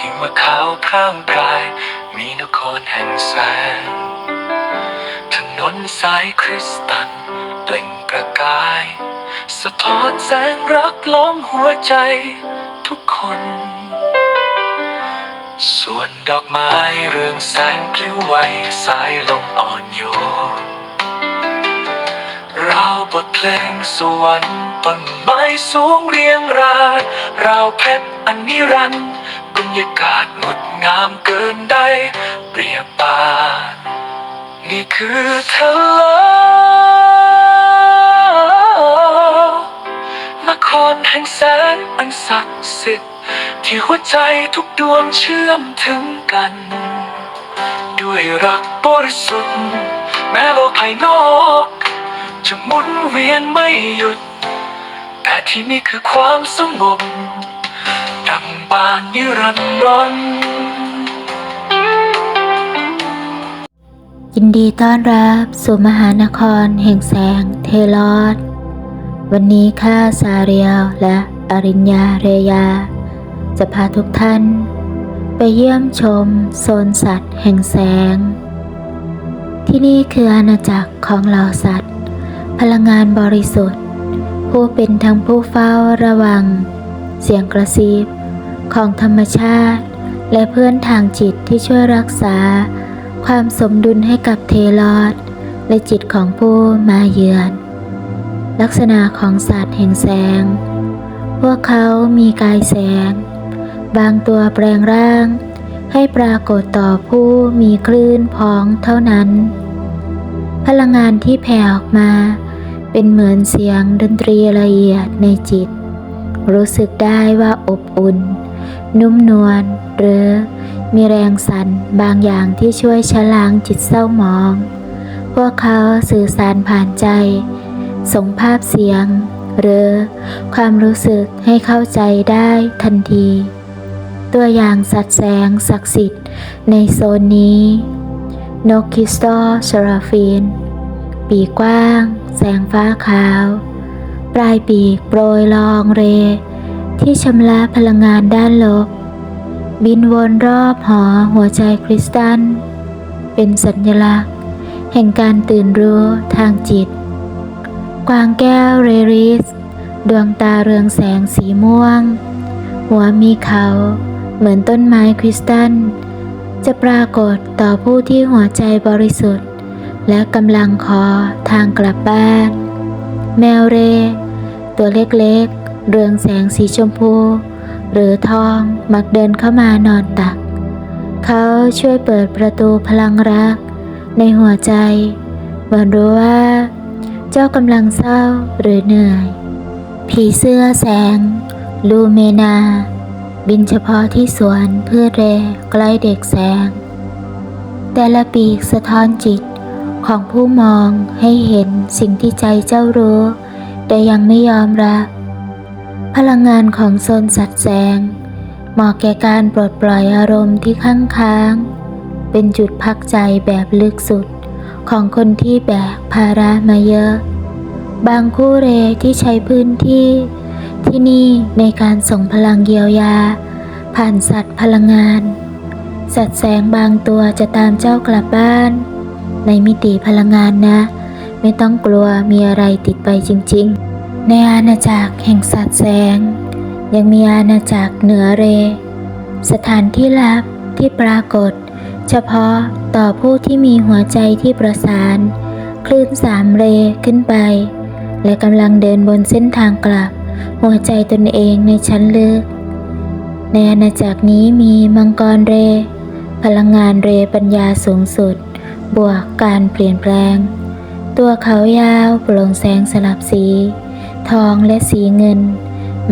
หิมะขาวพร่างพราย มีนครแห่งแสง ถนนสายคริสตัลเปล่งประกาย สะท้อนแสงรักล้อมหัวใจทุกคน ส่วนดอกไม้เรืองแสงพลิ้วไหวสายลมอ่อนโยนราวบทเพลงสวรรค์ต้นไม้สูงเรียงรายราวเพชรอันนิรันดร์ รรยากาศงดงามเกินได้เปรียบปาน นี่คือทะเลนครแห่งแสงอันศักดิ์สิทธิ์ที่หัวใจทุกดวงเชื่อมถึงกัน ด้วยรักบริสุทธิ์แม้โลกภายนอก จะหมุนเวียนไม่หยุด แต่ที่นี่คือความสงบ ดังบานนิรันดรยินดีต้อนรับสู่มหานครแห่งแสงเทลอด วันนี้ข้าซาเรียลและอริญญาเรยา จะพาทุกท่าน ไปเยี่ยมชมโซนสัตว์แห่งแสง ที่นี่คืออาณาจักรของเหล่าสัตว์ พลังงานบริสุทธิ์ ผู้เป็นทั้งผู้เฝ้าระวัง เสียงกระซิบ ของธรรมชาติ และเพื่อนทางจิตที่ช่วยรักษา ความสมดุลให้กับเทลอด และจิตของผู้มาเยือน ลักษณะของสัตว์แห่งแสง พวกเขามีกายแสง บางตัวแปลงร่าง ให้ปรากฏต่อผู้มีคลื่นพ้องเท่านั้น พลังงานที่แผ่ออกมา เป็นเหมือนเสียงดนตรีละเอียดในจิตรู้สึกได้ว่าอบอุ่น นุ่มนวลหรือมีแรงสั่นบางอย่างที่ช่วยชะล้างจิตเศร้าหมอง พวกเขาสื่อสารผ่านใจ ส่งภาพเสียง หรือความรู้สึกให้เข้าใจได้ทันที ตัวอย่างสัตว์แสงศักดิ์สิทธิ์ในโซนนี้ นกคิสตัลชราฟีน ปีกกว้าง แสงฟ้าขาว ปลายปีกโปรยลองเร ที่ชำระพลังงานด้านลบ บินวนรอบหอหัวใจคริสตัล เป็นสัญลักษณ์ แห่งการตื่นรู้ทางจิต กวางแก้วเรริส ดวงตาเรืองแสงสีม่วง หัวมีเขาเหมือนต้นไม้คริสตัล จะปรากฏต่อผู้ที่หัวใจบริสุทธิ์ และกำลังขอทางกลับบ้าน แมวเร ตัวเล็กๆ เรืองแสงสีชมพู หรือทองมักเดินเข้ามานอนตัก เขาช่วยเปิดประตูพลังรัก ในหัวใจเหมือนรู้ว่า เจ้ากำลังเศร้าหรือเหนื่อย ผีเสื้อแสง ลูเมนา บินเฉพาะที่สวนเพื่อเรใกล้เด็กแสง แต่ละปีกสะท้อนจิตของผู้มองให้เห็นสิ่งที่ใจเจ้ารู้ แต่ยังไม่ยอมรับ พลังงานของโซนสัตว์แสงเหมาะแก่การปลดปล่อยอารมณ์ที่ข้างค้าง เป็นจุดพักใจแบบลึกสุดของคนที่แบกภาระมาเยอะ บางคู่เรที่ใช้พื้นที่ ที่นี่ในการส่งพลังเยียวยา ผ่านสัตว์พลังงาน สัตว์แสงบางตัวจะตามเจ้ากลับบ้าน ในมิติพลังงานนะ ไม่ต้องกลัวมีอะไรติดไปจริง ๆ ในอาณาจักรแห่งสัตว์แสง ยังมีอาณาจักรเหนือเร สถานที่ลับที่ปรากฏ เฉพาะต่อผู้ที่มีหัวใจที่ประสาน คลื่นสามเรขึ้นไป และกำลังเดินบนเส้นทางกลับ หัวใจตนเองในชั้นลึก ในอาณาจักรนี้มีมังกรเร พลังงานเรปัญญาสูงสุด บวกการเปลี่ยนแปลง ตัวเขายาวโปร่งแสงสลับสี ทองและสีเงิน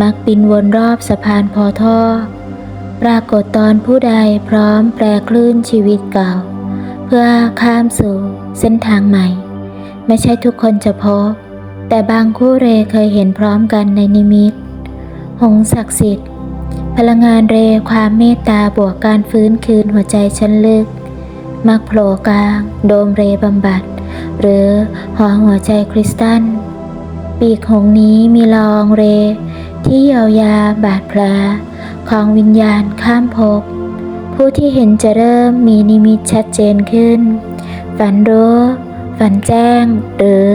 มักบินวนรอบสะพานพอท่อ ปรากฏตอนผู้ใดพร้อมแปรคลื่นชีวิตเก่า เพื่อข้ามสู่เส้นทางใหม่ ไม่ใช่ทุกคนจะพบ แต่บางคู่เรเคยเห็นพร้อมกันในนิมิต หงส์ศักดิ์สิทธิ์ พลังงานเรความเมตตาบวกการฟื้นคืนหัวใจชั้นลึก มักโผล่กลาง โดมเรบำบัด หรือหอหัวใจคริสตัล ปีกหงส์นี้มีลองเร ที่เยียวยาบาดแผลของวิญญาณข้ามภพผู้ที่เห็นจะเริ่มมีนิมิตชัดเจนขึ้น ฝันรู้ ฝันแจ้ง หรือ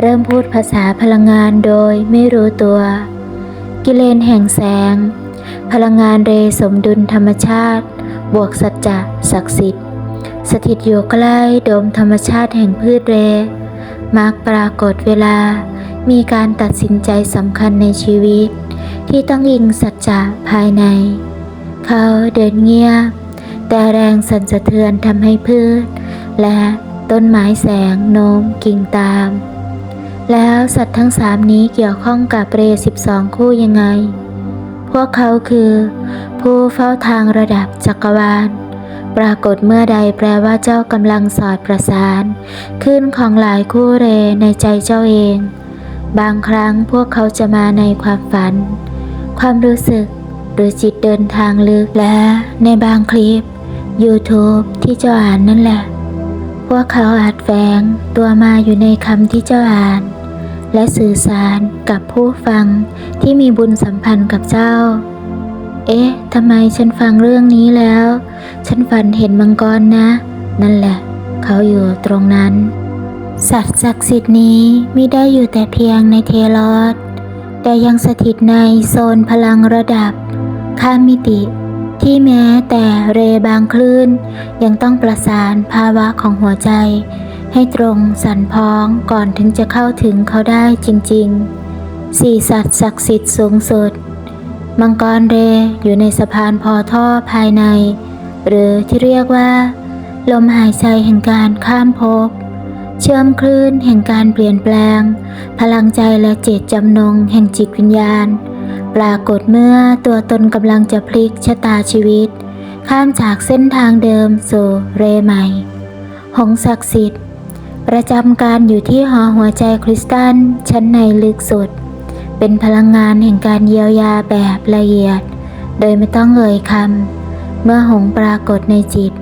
เริ่มพูดภาษาพลังงานโดยไม่รู้ตัว กิเลนแห่งแสง พลังงานเรสมดุลธรรมชาติ บวกสัจจะศักดิ์สิทธิ์ สถิตอยู่ใกล้โดมธรรมชาติแห่งพืชเร มักปรากฏเวลา มีการตัดสินใจสำคัญในชีวิต ที่ต้องยิงสัจจะภายใน เขาเดินเงียบ แต่แรงสั่นสะเทือนทำให้พืช และต้นไม้แสงโน้มกิ่งตาม แล้วสัตว์ทั้งสามนี้เกี่ยวข้องกับเรสิบสองคู่ยังไง พวกเขาคือ ผู้เฝ้าทางระดับจักรวาลปรากฏเมื่อใดแปลว่าเจ้ากำลังสอดประสาน ขึ้นของหลายคู่เรในใจเจ้าเอง บางครั้งพวกเขาจะมาในความฝัน ความรู้สึกหรือจิตเดินทางลึกและในบางคลิป YouTube ที่เจ้าอ่านนั่นแหละ พวกเขาอาจแฝงตัวมาอยู่ในคำที่เจ้าอ่าน และสื่อสารกับผู้ฟังที่มีบุญสัมพันธ์กับเจ้า เอ๊ะทำไมฉันฟังเรื่องนี้แล้ว ฉันฝันเห็นมังกรนะ นั่นแหละ เขาอยู่ตรงนั้น สัตว์ศักดิ์สิทธิ์นี้ไม่ได้อยู่แต่เพียงในเทลอดแต่ยังสถิตในโซนพลังระดับ ข้ามมิติ ที่แม้แต่เรบางคลื่น ยังต้องประสานภาวะของหัวใจ ให้ตรงสันพ้องก่อนถึงจะเข้าถึงเขาได้จริงๆสี่สัตว์ศักดิ์สิทธิ์สูงสุด มังกรเรอยู่ในสะพานพอท่อภายใน หรือที่เรียกว่า ลมหายใจแห่งการข้ามภพ เชื่อมคลื่นแห่งการเปลี่ยนแปลง พลังใจและเจตจำนงแห่งจิตวิญญาณ ปรากฏเมื่อตัวตนกำลังจะพลิกชะตาชีวิต ข้ามจากเส้นทางเดิมสู่เรใหม่ หงศักดิ์สิทธิ์ ประจำการอยู่ที่หอหัวใจคริสตัลชั้นในลึกสุด เป็นพลังงานแห่งการเยียวยาแบบละเอียด โดยไม่ต้องเอ่ยคำเมื่อหงส์ปรากฏในจิต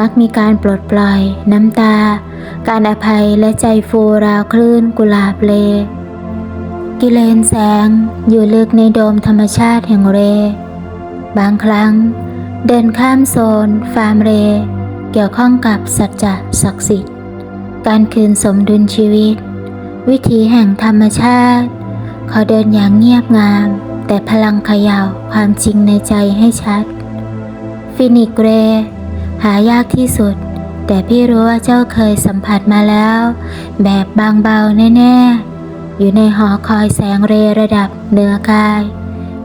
มักมีการปลดปล่อยน้ำตา การอภัยและใจฟูราวคลื่นกุลาบเล กิเลนแสงอยู่ลึกในโดมธรรมชาติแห่งเร บางครั้ง เดินข้ามโซน ฟาร์มเร เกี่ยวข้องกับสัจจะศักดิ์สิทธิ์ การคืนสมดุลชีวิต วิถีแห่งธรรมชาติ เขาเดินอย่างเงียบงาม แต่พลังเขย่าวความจริงในใจให้ชัด ฟินิกเร หายากที่สุด แต่พี่รู้ว่าเจ้าเคยสัมผัสมาแล้ว แบบบางเบาแน่ ๆ อยู่ในหอคอยแสงเรระดับเหนือกาย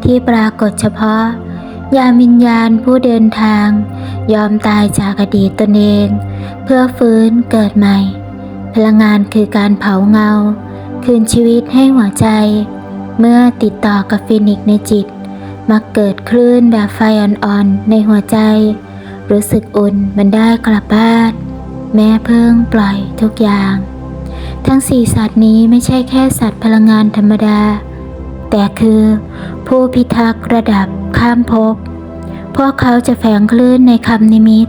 ที่ปรากฏเฉพาะ ยามวิญญาณผู้เดินทาง ยอมตายจากอดีตตนเอง เพื่อฟื้นเกิดใหม่ พลังงานคือการเผาเงา คืนชีวิตให้หัวใจ เมื่อติดต่อกับฟินิกในจิตมักเกิดคลื่นแบบไฟอ่อนๆในหัวใจ รู้สึกอุ่นมันได้กลับบ้าน แม้เพิ่งปล่อยทุกอย่าง ทั้งสี่สัตว์นี้ไม่ใช่แค่สัตว์พลังงานธรรมดา แต่คือผู้พิทักษ์ระดับข้ามภพพวกเขาจะแฝงคลื่นในคำนิมิต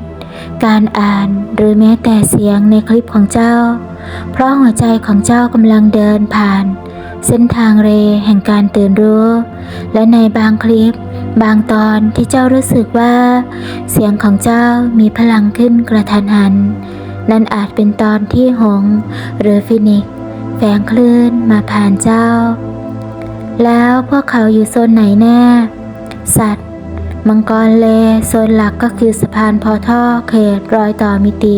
การอ่านหรือแม้แต่เสียงในคลิปของเจ้า เพราะหัวใจของเจ้ากำลังเดินผ่าน เส้นทางเรแห่งการตื่นรู้ และในบางคลิป บางตอนที่เจ้ารู้สึกว่า เสียงของเจ้ามีพลังขึ้นกระทันหัน นั่นอาจเป็นตอนที่หงหรือฟินิกแฝงคลื่นมาผ่านเจ้า แล้วพวกเขาอยู่โซนไหนแน่ สัตว์ มังกรเลโซนหลักก็คือสะพานพอท่อเขตรอยต่อมิติ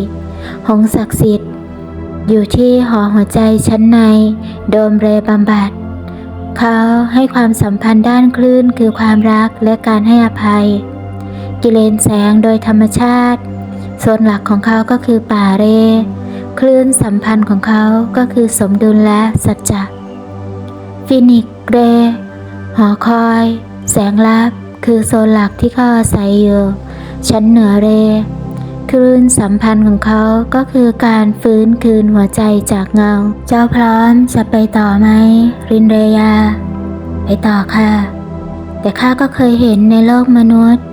หงศักดิ์สิทธิ์ อยู่ที่หอหัวใจชั้นใน โดมเรบำบัดเขาให้ความสัมพันธ์ด้านคลื่นคือความรักและการให้อภัย กิเลนแสงโดยธรรมชาติโซนหลักของเขาก็คือป่าเร คลื่นสัมพันธ์ของเขาก็คือสมดุลและสัจจะฟินิกซ์เร หอคอย แสงลับ คือโซนหลักที่เขาอาศัยอยู่ชั้นเหนือเร คลื่นสัมพันธ์ของเขาก็คือการฟื้นคืนหัวใจจากเงา เจ้าพร้อมจะไปต่อไหม รินเรยา ไปต่อค่ะ แต่ข้าก็เคยเห็นในโลกมนุษย์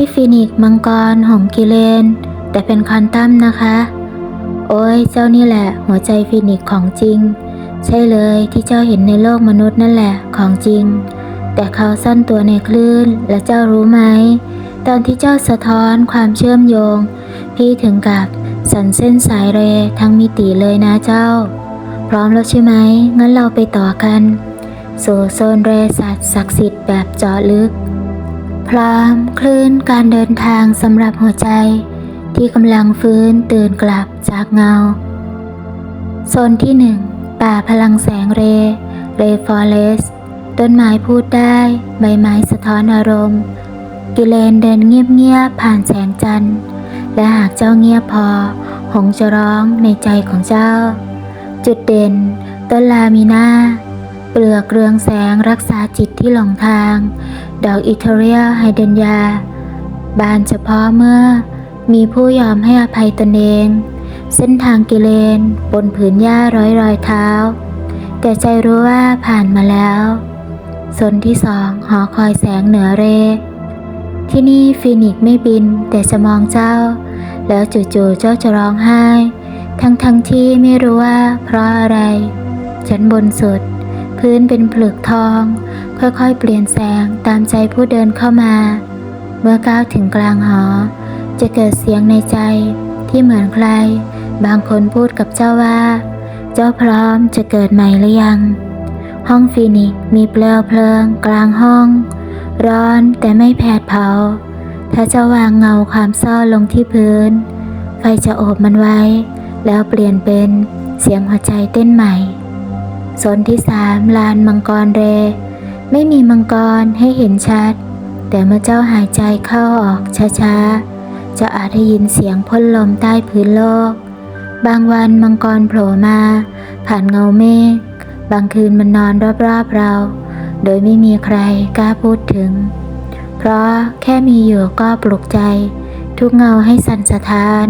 ที่ฟินิกซ์มังกรหงกิเลน แต่เป็นคอนตัมนะคะ โอ้ยเจ้านี่แหละ หัวใจฟินิกซ์ของจริง ใช่เลยที่เจ้าเห็นในโลกมนุษย์นั่นแหละของจริง แต่เขาซ่อนตัวในคลื่นและเจ้ารู้ไหม ตอนที่เจ้าสะท้อนความเชื่อมโยง พี่ถึงกับสันเส้นสายเรทั้งมิติเลยนะเจ้า พร้อมแล้วใช่ไหมงั้นเราไปต่อกันสู่โซนเรสัตว์ศักดิ์สิทธิ์แบบเจาะลึก พร้อมคลื่นการเดินทางสำหรับหัวใจ ที่กำลังฟื้นตื่นกลับจากเงา โซนที่หนึ่งป่าพลังแสงเร เรฟอเรสต้นไม้พูดได้ ใบไม้สะท้อนอารมณ์ กิเลนเดินเงียบๆผ่านแสงจันทร์ และหากเจ้าเงียบพอ หงส์จะร้องในใจของเจ้า จุดเด่นต้นลามีนา เปลือกเรืองแสงรักษาจิตที่หลงทาง ดอกอิเทเรียไฮเดนยา บานเฉพาะเมื่อ มีผู้ยอมให้อภัยตนเอง เส้นทางกิเลน บนผืนหญ้าร้อยรอยเท้า แต่ใจรู้ว่าผ่านมาแล้วโซนที่สองหอคอยแสงเหนือเร ที่นี่ฟีนิกซ์ไม่บินแต่จะมองเจ้า แล้วจู่ๆเจ้าจะร้องไห้ ทั้งๆทที่ไม่รู้ว่าเพราะอะไรชั้นบนสุด พื้นเป็นผลึกทอง ค่อยๆ เปลี่ยนแสงตามใจผู้เดินเข้ามา เมื่อก้าวถึงกลางหอ จะเกิดเสียงในใจที่เหมือนใคร บางคนพูดกับเจ้าว่า เจ้าพร้อมจะเกิดใหม่หรือยัง ห้องฟีนิกมีเปลวเพลิง กลางห้อง ร้อนแต่ไม่แผดเผา ถ้าเจ้าวางเงาความเศร้าลงที่พื้น ไฟจะโอบมันไว้ แล้วเปลี่ยนเป็นเสียงหัวใจเต้นใหม่ โซนที่สามลานมังกรเร ไม่มีมังกรให้เห็นชัด แต่เมื่อเจ้าหายใจเข้าออกช้าๆ จะอาจได้ยินเสียงพ่นลมใต้พื้นโลก บางวันมังกรโผล่มา ผ่านเงาเมฆบางคืนมันนอนรอบๆเรา โดยไม่มีใครกล้าพูดถึง เพราะแค่มีอยู่ก็ปลุกใจ ทุกเงาให้สั่นสะท้าน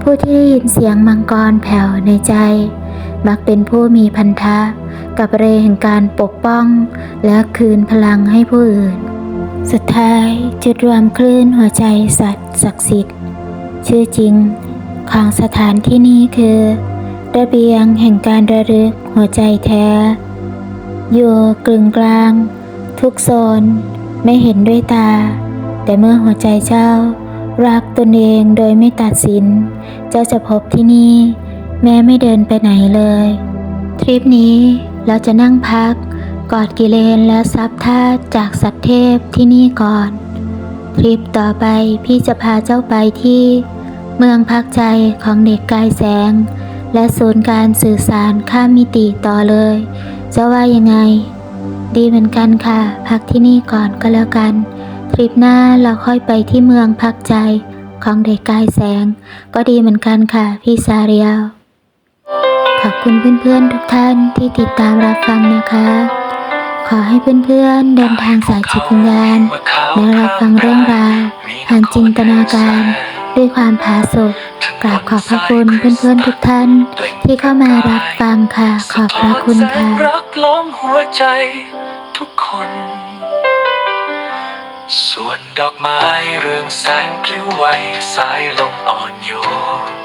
ผู้ที่ได้ยินเสียงมังกรแผ่วในใจ มักเป็นผู้มีพันธะ กับเรแห่งการปกป้อง และคืนพลังให้ผู้อื่น สุดท้ายจุดรวมคลื่นหัวใจสัตว์ศักดิ์สิทธิ์ ชื่อจริงของสถานที่นี้คือระเบียงแห่งการระลึกหัวใจแท้ อยู่กลึงกลาง ทุกโซน ไม่เห็นด้วยตา แต่เมื่อหัวใจเจ้า รักตนเองโดยไม่ตัดสิน เจ้าจะพบที่นี่ แม้ไม่เดินไปไหนเลย ทริปนี้เราจะนั่งพัก กอดกิเลนและซับธาตุจากสัตว์เทพที่นี่ก่อน ทริปต่อไปพี่จะพาเจ้าไปที่ เมืองพักใจของเด็กกายแสง และศูนย์การสื่อสารข้ามมิติต่อเลย จะว่ายังไง ดีเหมือนกันค่ะ พักที่นี่ก่อนก็แล้วกัน ทริปหน้าเราค่อยไปที่เมืองพักใจของเด็กกายแสง ก็ดีเหมือนกันค่ะ พี่ซาเรียล ขอบคุณเพื่อนๆทุกท่านที่ติดตามรับฟังนะคะ ขอให้เพื่อนๆเดินทางสายจิตวิญญาณและรับฟังเรื่องราวผ่านจินตนาการด้วยความผาสุกกราบขอบพระคุณเพื่อนๆทุกท่าน ที่เข้ามารับฟังค่ะ ขอบพระคุณค่ะแสงรักล้อมหัวใจทุกคน ส่วนดอกไม้เรืองแสงพลิ้วไหวสายลมอ่อนโยน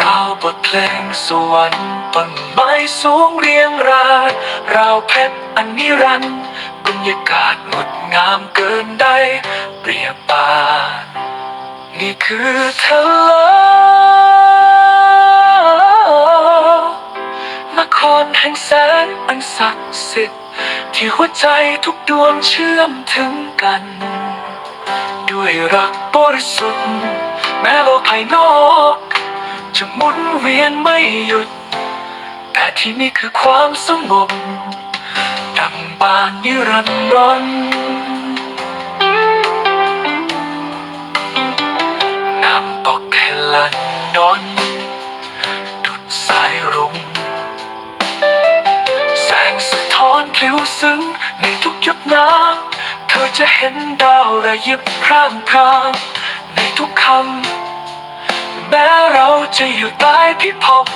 ราวบทเพลงสวรรค์ต้นไม้สูงเรียงรายราวเพชรอันนิรันดร์บรรยากาศงดงามเกินได้เปรียบปานนี่คือทะเลนครแห่งแสงอันศักดิ์สิทธิ์ที่หัวใจทุกดวงเชื่อมถึงกัน ด้วยรักบริสุทธิ์แม้โลกภายนอก จะหมุนเวียนไม่หยุด แต่ที่นี่คือความสงบดังบานนิรันดรน้ำตกแคลันดอนดุดสายรุ้งแสงสะท้อนพลิ้วซึ้งในทุกหยดน้ำเธอจะเห็นดาวระยิบพร่างพรางในทุกคำ แม้เราจะอยู่ใต้พิภพ